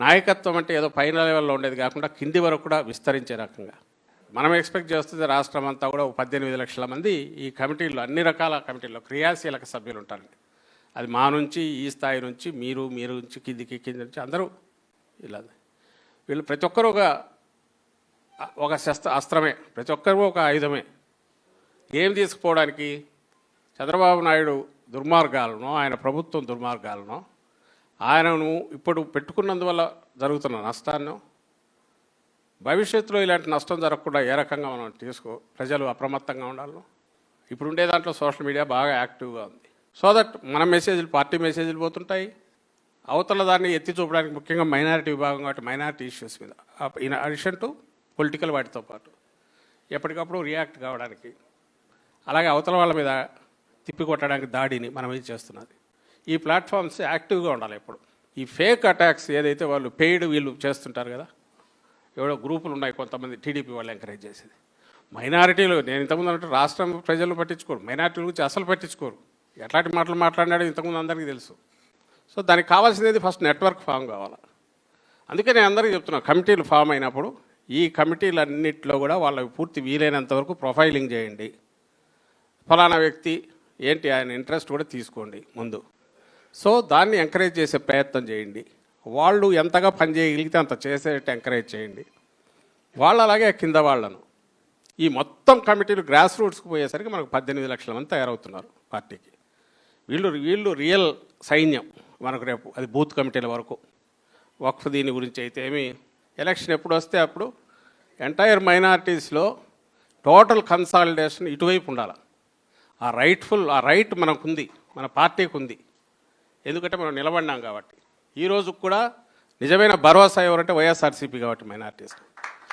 నాయకత్వం అంటే ఏదో పైన లెవెల్లో ఉండేది కాకుండా కింది వరకు కూడా విస్తరించే రకంగా. మనం ఎక్స్పెక్ట్ చేస్తుంది రాష్ట్రం అంతా కూడా పద్దెనిమిది లక్షల మంది ఈ కమిటీల్లో అన్ని రకాల కమిటీల్లో క్రియాశీలక సభ్యులు ఉంటారండి. అది మా నుంచి ఈ స్థాయి నుంచి మీరు మీరు నుంచి కిందికి కింది నుంచి అందరూ ఇలా. వీళ్ళు ప్రతి ఒక్కరు ఒక ఒక శస్త్ర అస్త్రమే. ప్రతి ఒక్కరు ఒక ఆయుధమే. ఏం తీసుకుపోవడానికి? చంద్రబాబు నాయుడు దుర్మార్గాలను ఆయన ప్రభుత్వం దుర్మార్గాలను ఆయనను ఇప్పుడు పెట్టుకున్నందువల్ల జరుగుతున్న నష్టాన్ని భవిష్యత్తులో ఇలాంటి నష్టం జరగకుండా ఏ రకంగా మనం తీసుకో ప్రజలు అప్రమత్తంగా ఉండాలి ఇప్పుడు ఉండే దాంట్లో సోషల్ మీడియా బాగా యాక్టివ్గా ఉంది. సో దట్ మన మెసేజ్లు పార్టీ మెసేజ్లు పోతుంటాయి. అవతల దాన్ని ఎత్తి చూపడానికి ముఖ్యంగా మైనారిటీ విభాగం కాబట్టి మైనారిటీ ఇష్యూస్ మీద. ఇన్ అడిషన్ టు పొలిటికల్ వాటితో పాటు ఎప్పటికప్పుడు రియాక్ట్ కావడానికి అలాగే అవతల వాళ్ళ మీద తిప్పికొట్టడానికి దాడిని మనం ఇది చేస్తున్నది. ఈ ప్లాట్ఫామ్స్ యాక్టివ్గా ఉండాలి ఇప్పుడు. ఈ ఫేక్ అటాక్స్ ఏదైతే వాళ్ళు పెయిడ్ వీళ్ళు చేస్తుంటారు కదా ఎవడో గ్రూపులు ఉన్నాయి కొంతమంది టీడీపీ వాళ్ళు ఎంకరేజ్ చేసేది. మైనారిటీలు నేను ఇంతకుముందు అంటే రాష్ట్రం ప్రజలు పట్టించుకోరు మైనారిటీల గురించి అసలు పట్టించుకోరు. ఎట్లాంటి మాటలు మాట్లాడినాడో ఇంతకుముందు అందరికీ తెలుసు. సో దానికి కావాల్సింది ఫస్ట్ నెట్వర్క్ ఫామ్ కావాలి. అందుకే నేను అందరికీ చెప్తున్నాను కమిటీలు ఫామ్ అయినప్పుడు ఈ కమిటీలన్నింటిలో కూడా వాళ్ళకి పూర్తి వీలైనంత వరకు ప్రొఫైలింగ్ చేయండి. ఫలానా వ్యక్తి ఏంటి ఆయన ఇంట్రెస్ట్ కూడా తీసుకోండి ముందు. సో దాన్ని ఎంకరేజ్ చేసే ప్రయత్నం చేయండి. వాళ్ళు ఎంతగా పని చేయగలిగితే అంత చేసేటట్టు ఎంకరేజ్ చేయండి. వాళ్ళు అలాగే కింద వాళ్ళను. ఈ మొత్తం కమిటీలు గ్రాస్ రూట్స్కి పోయేసరికి మనకు పద్దెనిమిది లక్షల మంది తయారవుతున్నారు పార్టీకి. వీళ్ళు వీళ్ళు రియల్ సైన్యం మనకు రేపు అది బూత్ కమిటీల వరకు. వక్ఫ్ దీని గురించి అయితే ఏమి ఎలక్షన్ ఎప్పుడు వస్తే అప్పుడు ఎంటైర్ మైనారిటీస్లో టోటల్ కన్సాలిడేషన్ ఇటువైపు ఉండాలి. ఆ రైట్ఫుల్ ఆ రైట్ మనకుంది మన పార్టీకి ఉంది ఎందుకంటే మనం నిలబడినాం కాబట్టి. ఈ కూడా నిజమైన భరోసా ఎవరంటే వైఎస్ఆర్సీపీ కాబట్టి మైనార్టీస్.